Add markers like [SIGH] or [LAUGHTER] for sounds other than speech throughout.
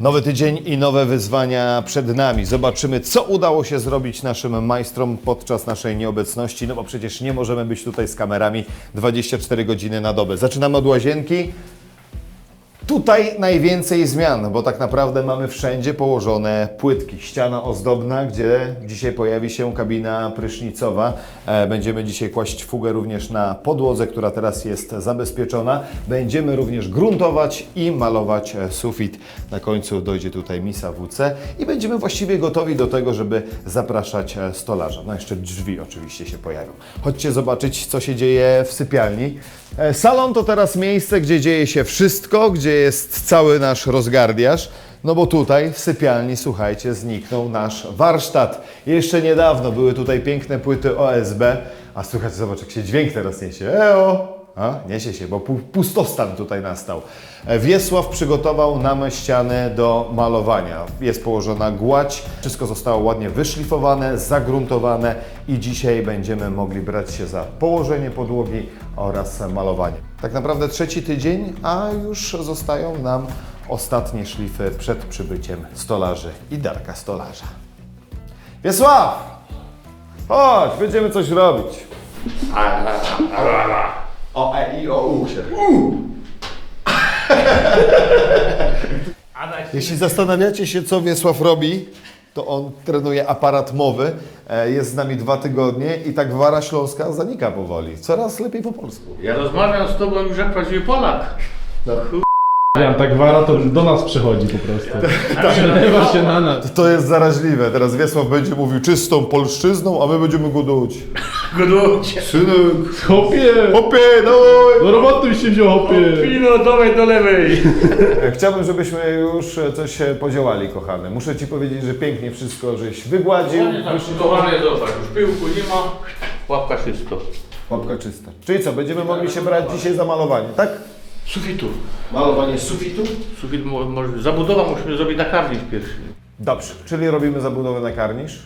Nowy tydzień i nowe wyzwania przed nami. Zobaczymy, co udało się zrobić naszym majstrom podczas naszej nieobecności, no bo przecież nie możemy być tutaj z kamerami 24 godziny na dobę. Zaczynamy od łazienki. Tutaj najwięcej zmian, bo tak naprawdę mamy wszędzie położone płytki. Ściana ozdobna, gdzie dzisiaj pojawi się kabina prysznicowa. E, Będziemy dzisiaj kłaść fugę również na podłodze, która teraz jest zabezpieczona. Będziemy również gruntować i malować e, sufit. Na końcu dojdzie tutaj misa WC i będziemy właściwie gotowi do tego, żeby zapraszać e, stolarza. No jeszcze drzwi oczywiście się pojawią. Chodźcie zobaczyć, co się dzieje w sypialni. Salon to teraz miejsce, gdzie dzieje się wszystko, gdzie jest cały nasz rozgardiaż. No bo tutaj w sypialni, słuchajcie, zniknął nasz warsztat. Jeszcze niedawno były tutaj piękne płyty OSB, a słuchajcie, zobacz jak się dźwięk teraz niesie. Eo! A, niesie się, bo pu- pustostan tutaj nastał. E, Wiesław przygotował nam ściany do malowania. Jest położona gładź, wszystko zostało ładnie wyszlifowane, zagruntowane i dzisiaj będziemy mogli brać się za położenie podłogi oraz malowanie. Tak naprawdę trzeci tydzień, a już zostają nam ostatnie szlify przed przybyciem stolarzy i Darka Stolarza. Wiesław! Chodź, będziemy coś robić. O, E, I, O, U się. [LAUGHS] Jeśli zastanawiacie się, co Wiesław robi, to on trenuje aparat mowy. E, Jest z nami dwa tygodnie i tak Wara Śląska zanika powoli. Coraz lepiej po polsku. ja rozmawiam z tobą już jak prawdziwy Polak. Ja, tak wara to do nas przychodzi po prostu. Przelewa się na nas. To jest zaraźliwe. Teraz Wiesław będzie mówił czystą polszczyzną, a my będziemy go duć. Godujcie. Synek, Hopie! hopie, dawaj! Do roboty się wziął, hopie! Pino, dawaj do lewej. [LAUGHS] Chciałbym, żebyśmy już e, coś e, podziałali, kochany. Muszę Ci powiedzieć, że pięknie wszystko żeś wygładził. Przygotowane zobacz, już pyłku nie ma, łapka czysto. Łapka czysta. Czyli co, będziemy mogli się brać dzisiaj za malowanie, tak? Sufitu. Malowanie sufitu? Sufit mo- może, zabudowa musimy zrobić na karnisz pierwszy. Dobrze, czyli robimy zabudowę na karnisz.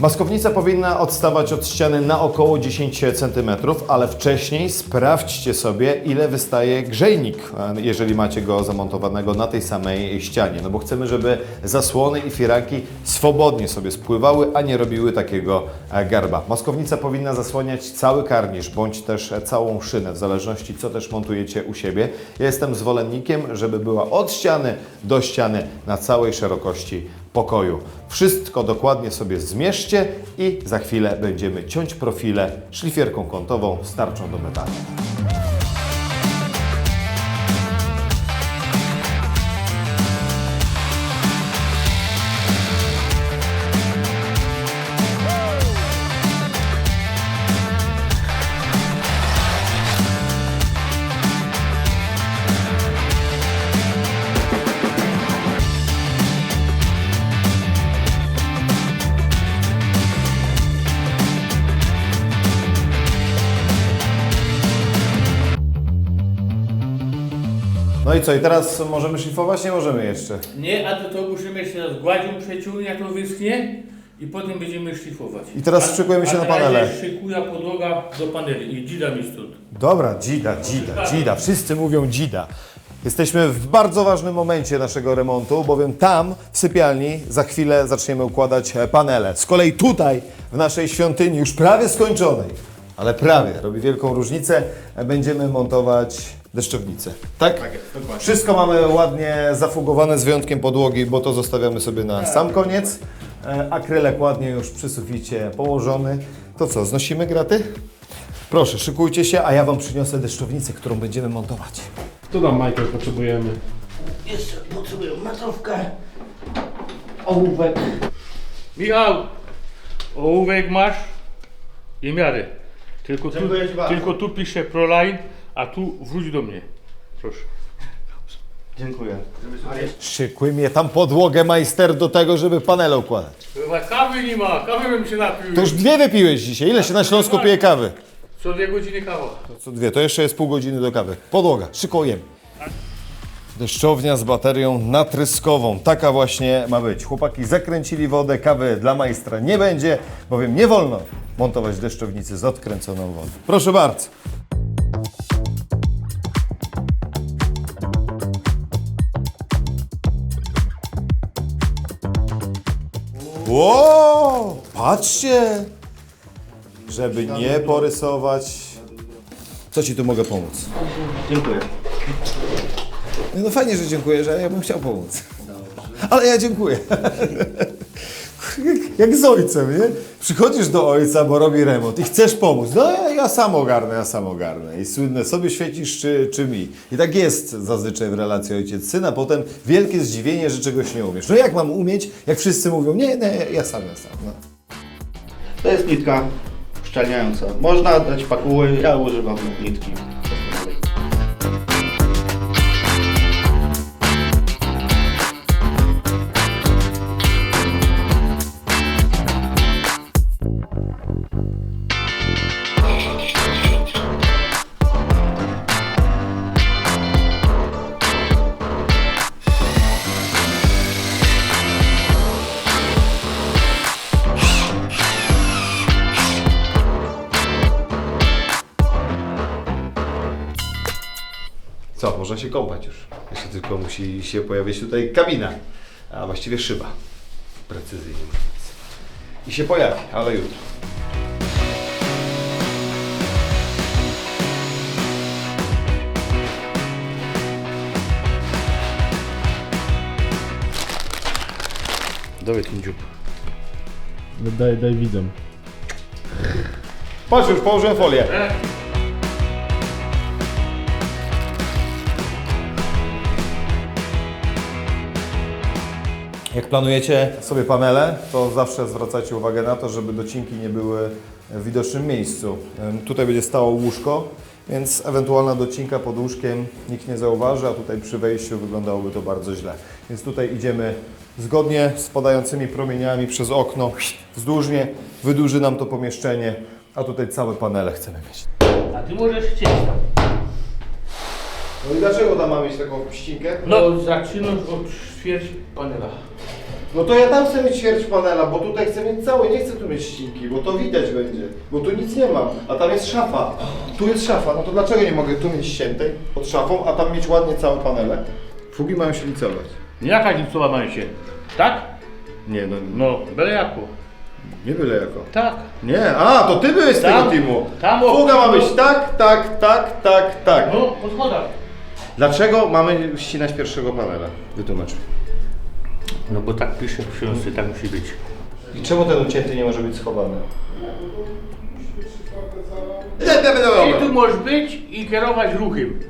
Maskownica powinna odstawać od ściany na około 10 cm, ale wcześniej sprawdźcie sobie, ile wystaje grzejnik, e, jeżeli macie go zamontowanego na tej samej ścianie. No bo chcemy, żeby zasłony i firanki swobodnie sobie spływały, a nie robiły takiego e, garba. Maskownica powinna zasłaniać cały karnisz, bądź też e, całą szynę, w zależności co też montujecie u siebie. Ja jestem zwolennikiem, żeby była od ściany do ściany na całej szerokości pokoju. Wszystko dokładnie sobie zmierzcie i za chwilę będziemy ciąć profile szlifierką kątową starczą do metalu. I co, i teraz możemy szlifować? Nie możemy jeszcze. Nie, a to, to musimy jeszcze raz gładzią przeciągnąć, jak to wyschnie i potem będziemy szlifować. I teraz A- szykujemy się a na panele. szykuję podłoga do paneli i dzida mi stąd. Dobra, dzida, dzida, dzida. Wszyscy mówią dzida. Jesteśmy w bardzo ważnym momencie naszego remontu, bowiem tam w sypialni za chwilę zaczniemy układać e, panele. Z kolei tutaj w naszej świątyni już prawie skończonej, ale prawie, robi wielką różnicę, e, będziemy montować deszczownicę. Tak? Tak jest, dokładnie. Wszystko mamy ładnie zafugowane z wyjątkiem podłogi, bo to zostawiamy sobie na sam koniec. E, Akrylek ładnie już przy suficie położony. To co, znosimy graty? Proszę, szykujcie się, a ja Wam przyniosę deszczownicę, którą będziemy montować. Co tam, Michael, potrzebujemy? Jeszcze potrzebuję metrówkę, ołówek. Michał, ołówek masz i miary. Tylko tu, Dziękuję Ci bardzo. tylko tu pisze Proline, a tu wróć do mnie. Proszę. Dziękuję. Szykuj mnie tam podłogę, majster, do tego, żeby panele układać. Chyba kawy nie ma, kawy bym się napił. To już dwie wypiłeś dzisiaj. Ile się na Śląsku pije kawy? Co dwie godziny kawa. To co dwie, to jeszcze jest pół godziny do kawy. Podłoga, szykujemy. Deszczownia z baterią natryskową. Taka właśnie ma być. Chłopaki zakręcili wodę, kawy dla majstra nie będzie, bowiem nie wolno montować deszczownicy z odkręconą wodą. Proszę bardzo. Ło, patrzcie, żeby nie porysować. Co ci tu mogę pomóc? Dziękuję. No fajnie, że dziękuję, że ja bym chciał pomóc. Ale ja dziękuję. Jak, [LAUGHS] jak z ojcem, nie? Przychodzisz do ojca, bo robi remont i chcesz pomóc. No ja, ja sam ogarnę, ja sam ogarnę. I słynne sobie świecisz czy, czy mi. I tak jest zazwyczaj w relacji ojciec-syn, a potem wielkie zdziwienie, że czegoś nie umiesz. No jak mam umieć, jak wszyscy mówią, nie, nie, ja sam, ja sam. No. To jest nitka szczelniająca. Można dać pakuły, ja używam nitki. Się kąpać już. Jeszcze tylko musi się pojawić tutaj kabina, a właściwie szyba. Precyzyjnie mówiąc. I się pojawi, ale jutro. Dawaj ten dziób. Daj, daj widzom. Patrz, już położyłem folię. Jak planujecie sobie panele, to zawsze zwracajcie uwagę na to, żeby docinki nie były w widocznym miejscu. Tutaj będzie stało łóżko, więc ewentualna docinka pod łóżkiem nikt nie zauważy, a tutaj przy wejściu wyglądałoby to bardzo źle. Więc tutaj idziemy zgodnie z padającymi promieniami przez okno, wzdłużnie, wydłuży nam to pomieszczenie, a tutaj całe panele chcemy mieć. A ty możesz chcieć tam. No i dlaczego tam mamy mieć taką ścinkę? No, zaczynasz od ćwierć panela. No to ja tam chcę mieć ćwierć panela, bo tutaj chcę mieć całe, nie chcę tu mieć ścinki, bo to widać będzie, bo tu nic nie ma, a tam jest szafa. Tu jest szafa, no to dlaczego nie mogę tu mieć ściętej pod szafą, a tam mieć ładnie całe panele? Fugi mają się licować. Jaka gipsowa ma się? Tak? Nie, no No, byle jako. nie byle jako. Tak. Nie, a to ty byłeś z tego Tam- teamu. tam o- Fuga ma być tak, tak, tak, tak, tak. No, po schodach. Dlaczego mamy ścinać pierwszego panela? Wytłumacz. No bo tak pisze w książce, tak musi być. I czemu ten ucięty nie może być schowany? I tu możesz być i kierować ruchem.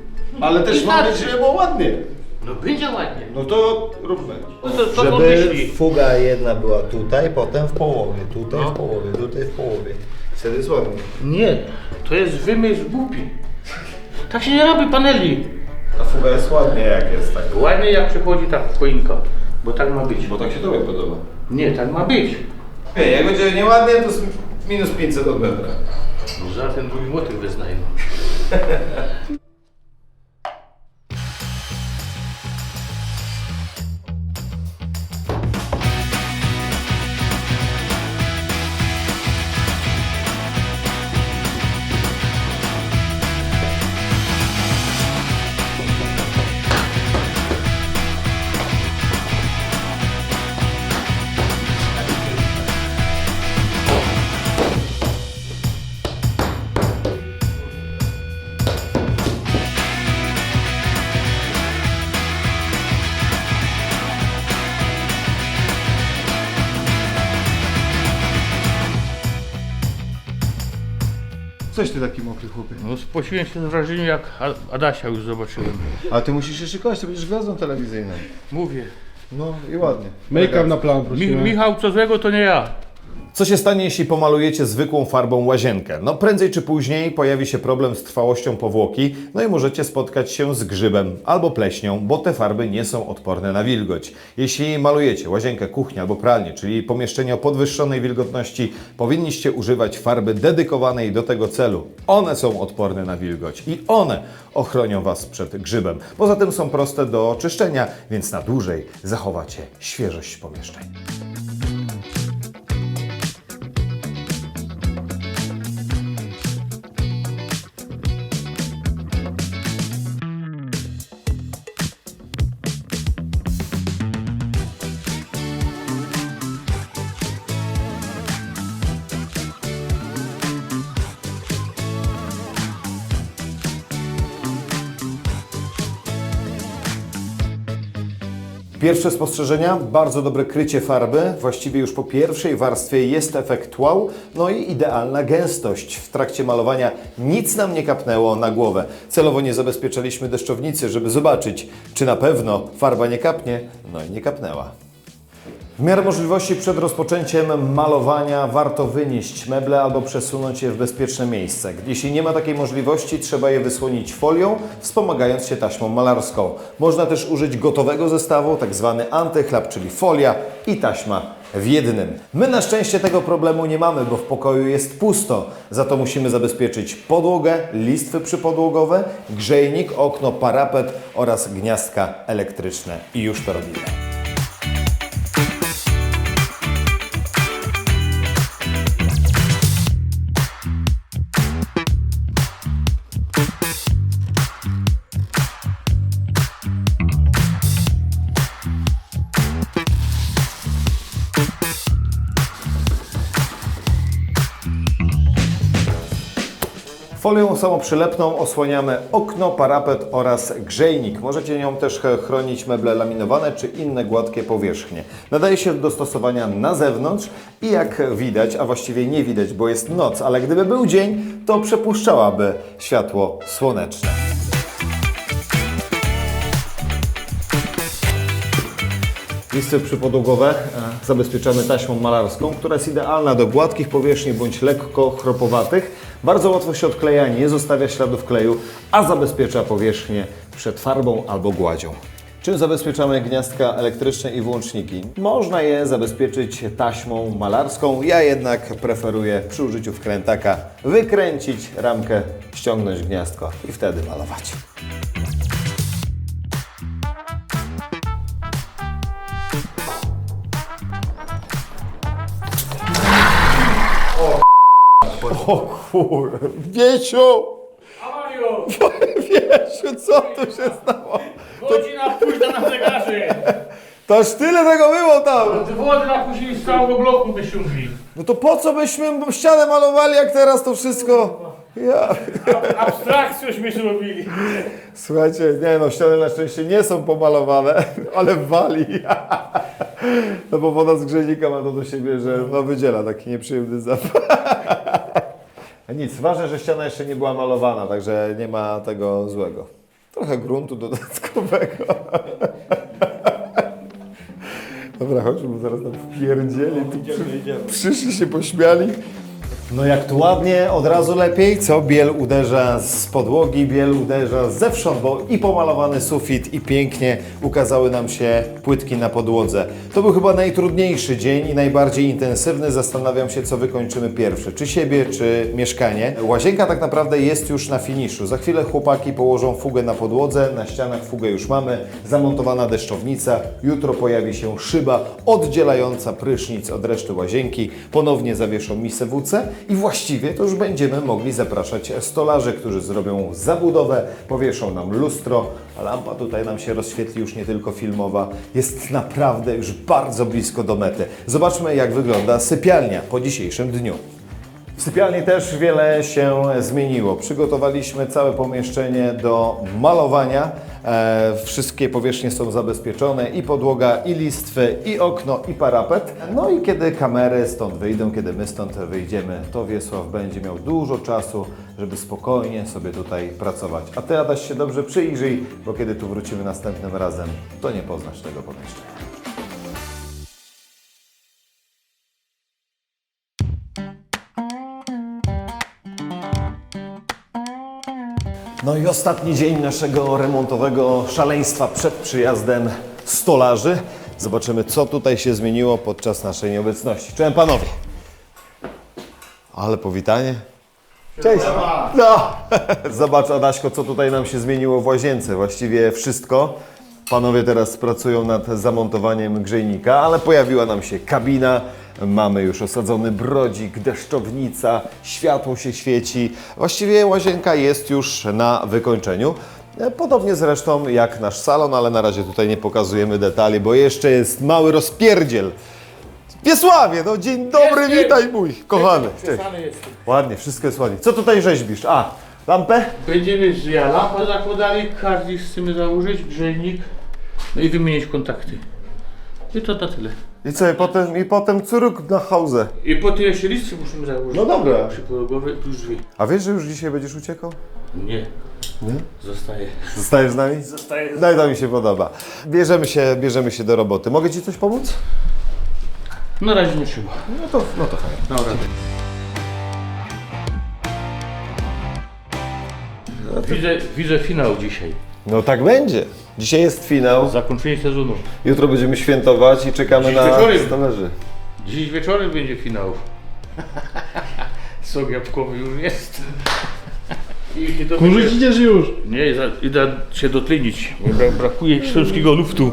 Ale też I ma być, starczy. żeby było ładnie. No będzie ładnie. No to róbmy. No to, to Żeby pomyśli. fuga jedna była tutaj, potem w połowie, tutaj No. w połowie, tutaj w połowie. Wtedy jest ładnie. Nie, to jest wymysł głupi. Tak się nie robi paneli. Fuga jest ładnie jak jest tak. Ładnie jak przychodzi ta choinka. Bo tak ma być. Bo tak się tobie podoba. Nie, tak ma być. Nie, jak będzie nieładnie, to jest minus 500 od metra. No za ten drugi motyw wyznaję. Taki mokry chłopie. No spociłem się z wrażeniem jak A- Adasia już zobaczyłem. A ty musisz się szykować, to będziesz gwiazdą telewizyjną. Mówię. No i ładnie. Make-up na plan, Mi, prosimy. Michał, co złego to nie ja. Co się stanie, jeśli pomalujecie zwykłą farbą łazienkę? No prędzej czy później pojawi się problem z trwałością powłoki, no i możecie spotkać się z grzybem albo pleśnią, bo te farby nie są odporne na wilgoć. Jeśli malujecie łazienkę, kuchnię albo pralnię, czyli pomieszczenie o podwyższonej wilgotności, powinniście używać farby dedykowanej do tego celu. One są odporne na wilgoć i one ochronią Was przed grzybem. Poza tym są proste do czyszczenia, więc na dłużej zachowacie świeżość pomieszczeń. Pierwsze spostrzeżenia, bardzo dobre krycie farby. Właściwie już po pierwszej warstwie jest efekt wow, no i idealna gęstość. W trakcie malowania nic nam nie kapnęło na głowę. Celowo nie zabezpieczaliśmy deszczownicy, żeby zobaczyć, czy na pewno farba nie kapnie. No i nie kapnęła. W miarę możliwości przed rozpoczęciem malowania warto wynieść meble albo przesunąć je w bezpieczne miejsce. Jeśli nie ma takiej możliwości, trzeba je wysłonić folią, wspomagając się taśmą malarską. Można też użyć gotowego zestawu, tak zwany antychlap, czyli folia i taśma w jednym. My na szczęście tego problemu nie mamy, bo w pokoju jest pusto. Za to musimy zabezpieczyć podłogę, listwy przypodłogowe, grzejnik, okno, parapet oraz gniazdka elektryczne. I już to robimy. Folią samoprzylepną osłaniamy okno, parapet oraz grzejnik. Możecie nią też ch- chronić meble laminowane czy inne gładkie powierzchnie. Nadaje się do stosowania na zewnątrz i jak widać, a właściwie nie widać, bo jest noc, ale gdyby był dzień, to przepuszczałaby światło słoneczne. Listy przypodłogowe e, zabezpieczamy taśmą malarską, która jest idealna do gładkich powierzchni bądź lekko chropowatych. Bardzo łatwo się odkleja, nie zostawia śladów kleju, a zabezpiecza powierzchnię przed farbą albo gładzią. Czym zabezpieczamy gniazdka elektryczne i włączniki? Można je zabezpieczyć taśmą malarską, ja jednak preferuję przy użyciu wkrętaka wykręcić ramkę, ściągnąć gniazdko i wtedy malować. O kur... Wiesiu! A Mario! [LAUGHS] Wiesiu, co tu się stało? Godzina późna na zegarze! Toż tyle tego było tam! Wody napuścili z całego bloku wyciągli. No to po co byśmy ścianę malowali, jak teraz to wszystko... Ja... Abstrakcjośmy zrobili. Słuchajcie, nie no, ściany na szczęście nie są pomalowane, [LAUGHS] ale wali. [LAUGHS] No bo woda z grzejnika ma to do siebie, że no wydziela taki nieprzyjemny zapach. Nic, ważne, że ściana jeszcze nie była malowana, także nie ma tego złego. Trochę gruntu dodatkowego. [LAUGHS] Dobra, chodźmy, zaraz nam wpierdzieli. Przyszli się pośmiali. No jak tu ładnie, od razu lepiej, co? Biel uderza z podłogi, biel uderza zewsząd, bo i pomalowany sufit, i pięknie ukazały nam się płytki na podłodze. To był chyba najtrudniejszy dzień i najbardziej intensywny. Zastanawiam się, co wykończymy pierwsze, czy siebie, czy mieszkanie. Łazienka tak naprawdę jest już na finiszu. Za chwilę chłopaki położą fugę na podłodze, na ścianach fugę już mamy, zamontowana deszczownica, jutro pojawi się szyba oddzielająca prysznic od reszty łazienki, ponownie zawieszą misę WC i właściwie to już będziemy mogli zapraszać stolarzy, którzy zrobią zabudowę, powieszą nam lustro, lampa tutaj nam się rozświetli już nie tylko filmowa, jest naprawdę już bardzo blisko do mety. Zobaczmy jak wygląda sypialnia po dzisiejszym dniu. W sypialni też wiele się zmieniło. Przygotowaliśmy całe pomieszczenie do malowania. E, wszystkie powierzchnie są zabezpieczone i podłoga, i listwy, i okno, i parapet. No i kiedy kamery stąd wyjdą, kiedy my stąd wyjdziemy, to Wiesław będzie miał dużo czasu, żeby spokojnie sobie tutaj pracować. A Ty, Adaś, się dobrze przyjrzyj, bo kiedy tu wrócimy następnym razem, to nie poznasz tego pomieszczenia. No i ostatni dzień naszego remontowego szaleństwa przed przyjazdem stolarzy. Zobaczymy, co tutaj się zmieniło podczas naszej nieobecności. Cześć panowie. Ale powitanie. Cześć. No, [LAUGHS] zobacz Adaśko, co tutaj nam się zmieniło w łazience. Właściwie wszystko. Panowie teraz pracują nad zamontowaniem grzejnika, ale pojawiła nam się kabina. Mamy już osadzony brodzik, deszczownica, światło się świeci. Właściwie łazienka jest już na wykończeniu. E, Podobnie zresztą jak nasz salon, ale na razie tutaj nie pokazujemy detali, bo jeszcze jest mały rozpierdziel. Wiesławie, no dzień dobry, Jestem. witaj mój kochany. Cześć. Czesany jest. Ładnie, wszystko jest ładnie. Co tutaj rzeźbisz? A, lampę? Będziemy z ja lampę zakładali, każdy chcemy założyć, grzejnik, no i wymienić kontakty. I to na tyle. I co, i potem, i potem curuk na hauzę. I po tym jeszcze listy musimy założyć. No dobra. Przyporogowe plus drzwi. A wiesz, że już dzisiaj będziesz uciekał? Nie. Nie? Zostaje. Zostajesz z nami? Zostaje. No i to mi się podoba. Bierzemy się, bierzemy się do roboty. Mogę Ci coś pomóc? Na razie nie trzeba. No to, no to fajnie. Dobra. Widzę, widzę finał dzisiaj. No tak będzie. Dzisiaj jest finał. Zakończenie sezonu. Jutro będziemy świętować i czekamy Dziś na wieczorem. Dziś wieczorem będzie finał. Sok jabłkowy już jest. I się to będzie- idziesz już. Nie, za- idę się dotlenić. bo bra- Brakuje śląskiego luftu.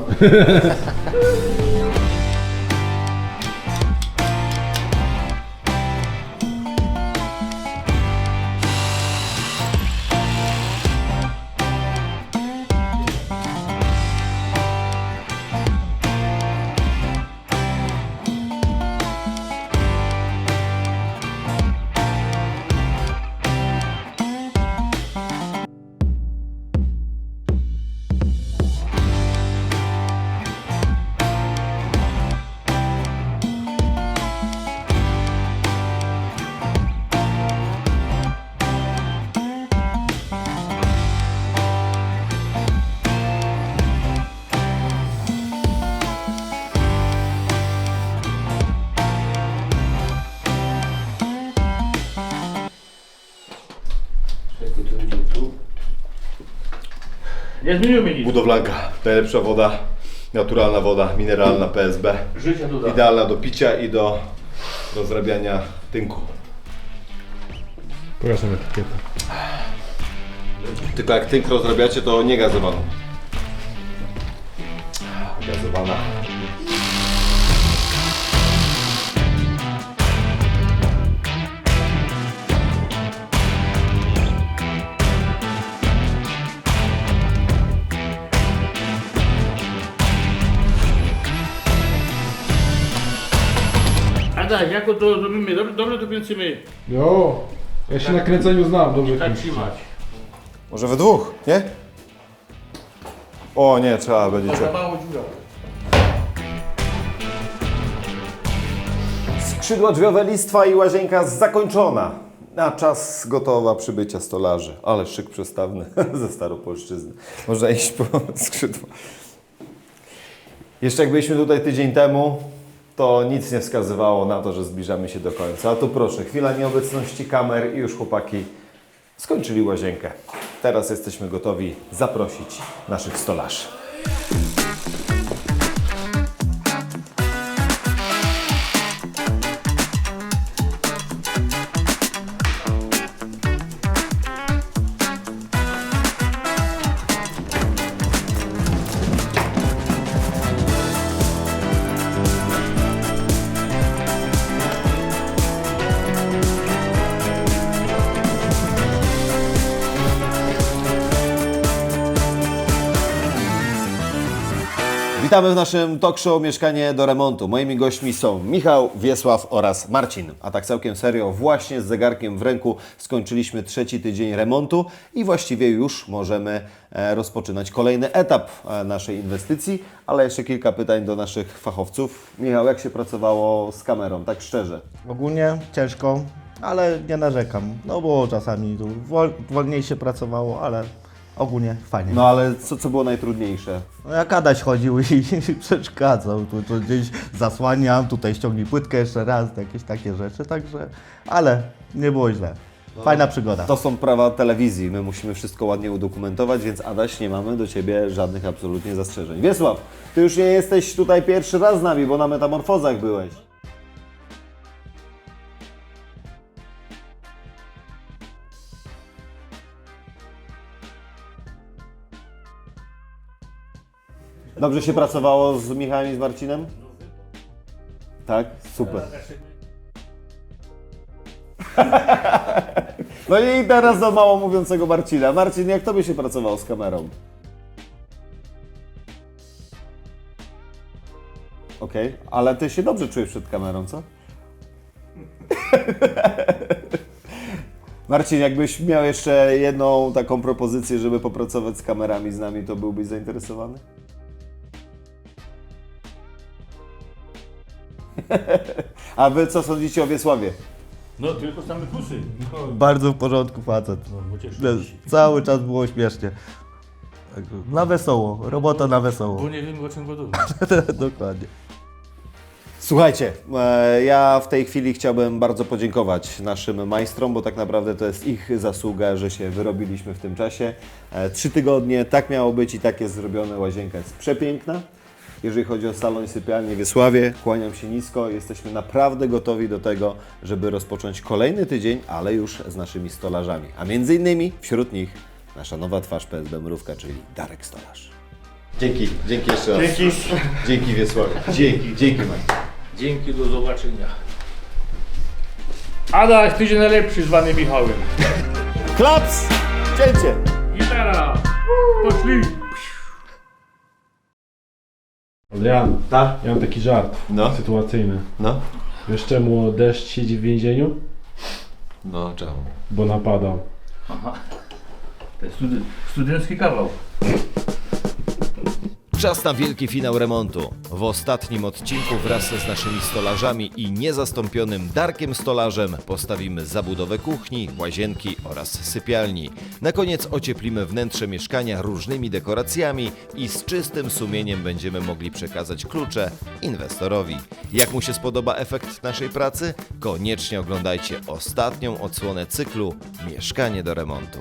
Nie zmieniły nic. Budowlanka. Najlepsza woda. Naturalna woda, mineralna PSB. Doda. Idealna do picia i do rozrabiania tynku. Pokaż nam etykietę. Tylko jak tynk rozrabiacie, to nie gazowaną. Gazowana. Ada, jak to zrobimy? Dobrze, dobrze to kręcimy. Jo, ja się na kręceniu znam, dobrze Tak trzymać. Może we dwóch, nie? O nie, trzeba będzie. Za Trzeba. mało dziura. Skrzydła drzwiowe, listwa i łazienka zakończona. Na czas gotowa przybycia stolarzy. Ale szyk przestawny [LAUGHS] ze Staropolszczyzny. Można iść po [LAUGHS] skrzydła. Jeszcze jak byliśmy tutaj tydzień temu, to nic nie wskazywało na to, że zbliżamy się do końca. A tu proszę, chwila nieobecności kamer i już chłopaki skończyli łazienkę. Teraz jesteśmy gotowi zaprosić naszych stolarzy. Witamy w naszym talk show Mieszkanie do remontu. Moimi gośćmi są Michał, Wiesław oraz Marcin. A tak całkiem serio, właśnie z zegarkiem w ręku skończyliśmy trzeci tydzień remontu i właściwie już możemy e, rozpoczynać kolejny etap e, naszej inwestycji, ale jeszcze kilka pytań do naszych fachowców. Michał, jak się pracowało z kamerą, tak szczerze? Ogólnie ciężko, ale nie narzekam. No bo czasami tu wol, wolniej się pracowało, ale ogólnie fajnie. No ale co, co było najtrudniejsze? No jak Adaś chodził i [LAUGHS] przeszkadzał, tu, tu gdzieś zasłaniam, tutaj ściągnij płytkę jeszcze raz, jakieś takie rzeczy, także, ale nie było źle. Fajna przygoda. To są prawa telewizji, my musimy wszystko ładnie udokumentować, więc Adaś, nie mamy do Ciebie żadnych absolutnie zastrzeżeń. Wiesław, Ty już nie jesteś tutaj pierwszy raz z nami, bo na metamorfozach byłeś. Dobrze się pracowało z Michałem i z Marcinem? Tak? Super. No i teraz do mało mówiącego Marcina. Marcin, jak tobie się pracowało z kamerą? Okej, ale ty się dobrze czujesz przed kamerą, co? [LAUGHS] Marcin, jakbyś miał jeszcze jedną taką propozycję, żeby popracować z kamerami z nami, to byłbyś zainteresowany? A wy co sądzicie o Wiesławie? No tylko same plusy. Bardzo w porządku facet. Bo cieszę Wiesz, Cały czas było śmiesznie. Na wesoło, robota na wesoło. Bo nie wiem o czym gotowy. [LAUGHS] Dokładnie. Słuchajcie, e, ja w tej chwili chciałbym bardzo podziękować naszym majstrom, bo tak naprawdę to jest ich zasługa, że się wyrobiliśmy w tym czasie. E, Trzy tygodnie, tak miało być i tak jest zrobione. Łazienka jest przepiękna. Jeżeli chodzi o salon i sypialnię Wiesławie, kłaniam się nisko. Jesteśmy naprawdę gotowi do tego, żeby rozpocząć kolejny tydzień, ale już z naszymi stolarzami. A między innymi wśród nich nasza nowa twarz PSB Mrówka, czyli Darek Stolarz. Dzięki, dzięki jeszcze raz. Dzięki. Dzięki Wiesławie. Dzięki, dzięki Mike. Dzięki, do zobaczenia. Adaś, ty się najlepszy zwany Michałem. Klaps! Cięcie! Gitara! Poszli! Adrian, Tak? ja mam taki żart No. sytuacyjny. No. Wiesz czemu deszcz siedzi w więzieniu? No, czemu? Bo napadał. To jest studen- studencki kawał. Czas na wielki finał remontu. W ostatnim odcinku wraz z naszymi stolarzami i niezastąpionym Darkiem Stolarzem postawimy zabudowę kuchni, łazienki oraz sypialni. Na koniec ocieplimy wnętrze mieszkania różnymi dekoracjami i z czystym sumieniem będziemy mogli przekazać klucze inwestorowi. Jak mu się spodoba efekt naszej pracy? Koniecznie oglądajcie ostatnią odsłonę cyklu Mieszkanie do remontu.